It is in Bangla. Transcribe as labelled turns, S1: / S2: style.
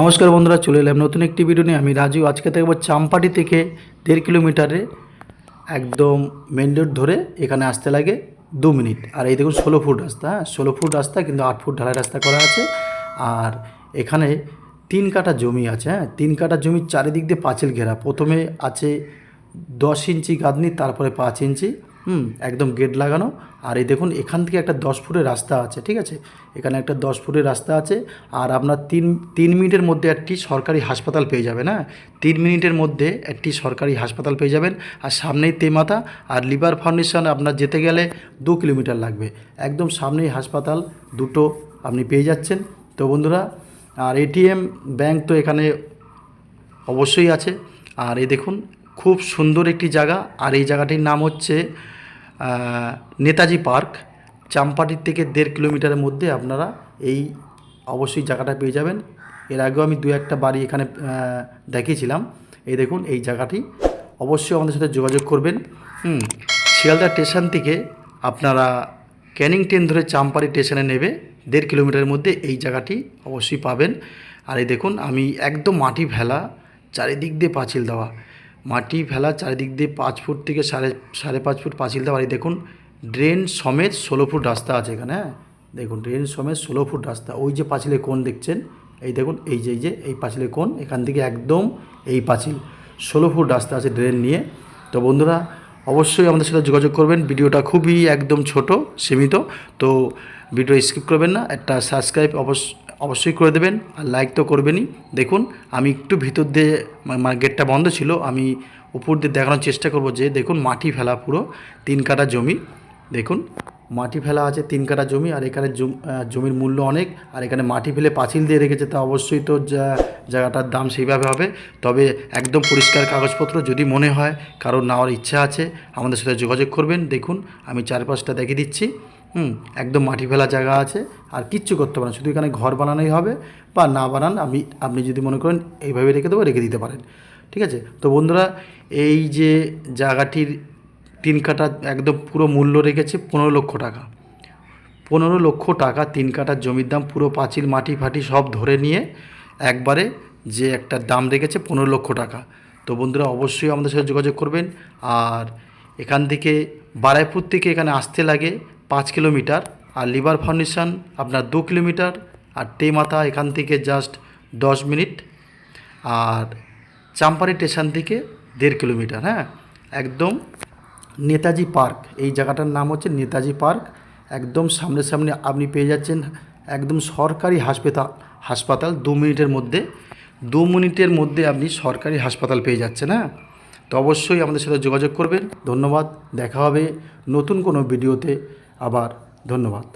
S1: নমস্কার বন্ধুরা, চলে এলাম নতুন একটি ভিডিও নিয়ে। আমি রাজু, আজকে দেখব চাম্পাটি থেকে দেড় কিলোমিটারে একদম মেন রোড ধরে এখানে আসতে লাগে দু মিনিট। আর এই দেখুন ষোলো ফুট রাস্তা হ্যাঁ ষোলো ফুট রাস্তা কিন্তু আট ফুট ঢালাই রাস্তা করা আছে। আর এখানে তিন কাটা জমি আছে হ্যাঁ তিন কাটা জমির চারিদিক দিয়ে পাঁচিল ঘেরা। প্রথমে আছে দশ ইঞ্চি গাঁদনি তারপরে পাঁচ ইঞ্চি। হুম। একদম গেট লাগানো। আর এই দেখুন, এখান থেকে একটা দশ ফুটের রাস্তা আছে, ঠিক আছে? এখানে একটা দশ ফুটের রাস্তা আছে। আর আপনার তিন তিন মিনিটের মধ্যে একটি সরকারি হাসপাতাল পেয়ে যাবেন হ্যাঁ? তিন মিনিটের মধ্যে একটি সরকারি হাসপাতাল পেয়ে যাবেন। আর সামনেই তেমাতা, আর লিভার ফাউন্ডেশন আপনার যেতে গেলে দু কিলোমিটার লাগবে। একদম সামনেই হাসপাতাল, দুটো আপনি পেয়ে যাচ্ছেন। তো বন্ধুরা, আর এটিএম ব্যাংক তো এখানে অবশ্যই আছে। আর এই দেখুন খুব সুন্দর একটি জায়গা। আর এই জায়গাটির নাম হচ্ছে নেতাজি পার্ক। চাম্পাটির থেকে দেড় কিলোমিটারের মধ্যে আপনারা এই অবশ্যই জায়গাটা পেয়ে যাবেন। এর আগেও আমি দু একটা বাড়ি এখানে দেখিয়েছিলাম। এই দেখুন, এই জায়গাটি। অবশ্যই আমাদের সাথে যোগাযোগ করবেন। হুম, শিয়ালদা স্টেশন থেকে আপনারা ক্যানিং ট্রেন ধরে চাম্পারি স্টেশনে নেবে। দেড় কিলোমিটারের মধ্যে এই জায়গাটি অবশ্যই পাবেন। আর এই দেখুন, আমি একদম মাটি ভেলা চারিদিক দিয়ে পাঁচিল দেওয়া। মাটি ফেলা চারিদিক দিয়ে পাঁচ ফুট থেকে সাড়ে সাড়ে পাঁচ ফুট পাঁচিল দেওয়া। আর এই দেখুন, ড্রেন সমেত ষোলো ফুট রাস্তা আছে এখানে হ্যাঁ? দেখুন, ড্রেন সমেত ষোলো ফুট রাস্তা। ওই যে পাঁচিলে কোন দেখছেন, এই দেখুন, এই যে এই যে, এই পাঁচিলে কোন এখান থেকে একদম এই পাঁচিল। ষোলো ফুট রাস্তা আছে ড্রেন নিয়ে। তো বন্ধুরা, অবশ্যই আমাদের সাথে যোগাযোগ করবেন। ভিডিওটা খুবই একদম ছোট, সীমিত। তো ভিডিও স্কিপ করবেন না। একটা সাবস্ক্রাইব অবশ্য অবশ্যই করে দেবেন আর লাইক তো করবেনই। দেখুন, আমি একটু ভিতর দিয়ে গেটটা বন্ধ ছিল, আমি উপর দিয়ে দেখানোর চেষ্টা করব যে, দেখুন, মাটি ফেলা পুরো, তিন কাটা জমি। দেখুন, মাটি ফেলা আছে, তিন কাটা জমি, আর এখানে জমির মূল্য অনেক, আর এখানে মাটি ফেলে পাঁচিল দিয়ে রেখেছে, তা অবশ্যই তো জায়গাটার দাম সেইভাবে হবে। তবে একদম পরিষ্কার কাগজপত্র যদি মনে হয়, কারোর নেওয়ার ইচ্ছা আছে, আমাদের সাথে যোগাযোগ করবেন। দেখুন, আমি চারপাশটা দেখিয়ে দিচ্ছি। হুম, একদম মাটি ফেলা জায়গা আছে, আর কিচ্ছু করতে পারেন শুধু এখানে ঘর বানানোই হবে, বা না বানান, আমি, আপনি যদি মনে করেন এইভাবে রেখে দেবো, রেখে দিতে পারেন। ঠিক আছে? তো বন্ধুরা, এই যে জায়গাটির তিন কাটা একদম পুরো মূল্য রেখেছে পনেরো লক্ষ টাকা। পনেরো লক্ষ টাকা তিন কাটার জমির দাম, পুরো পাঁচিল, মাটি, ফাটি সব ধরে নিয়ে একবারে যে একটা দাম রেখেছে পনেরো লক্ষ টাকা। তো বন্ধুরা, অবশ্যই আমাদের সাথে যোগাযোগ করবেন, আর এখান থেকে বারাইপুর থেকে এখানে আসতে লাগে পাঁচ কিলোমিটার আর লিভার ফাউন্ডেশন আপনার দু কিলোমিটার আর টে মাথা এখান থেকে জাস্ট দশ মিনিট আর চাম্পারি স্টেশন থেকে দেড় কিলোমিটার হ্যাঁ? একদম নেতাজি পার্ক, এই জায়গাটার নাম হচ্ছে নেতাজি পার্ক। একদম সামনে সামনে আপনি পেয়ে যাচ্ছেন একদম সরকারি হাসপাতাল হাসপাতাল দু মিনিটের মধ্যে। দু মিনিটের মধ্যে আপনি সরকারি হাসপাতাল পেয়ে যাচ্ছেন হ্যাঁ? তো অবশ্যই আমাদের সাথে যোগাযোগ করবেন। ধন্যবাদ, দেখা হবে নতুন কোনো ভিডিওতে। আবার ধন্যবাদ।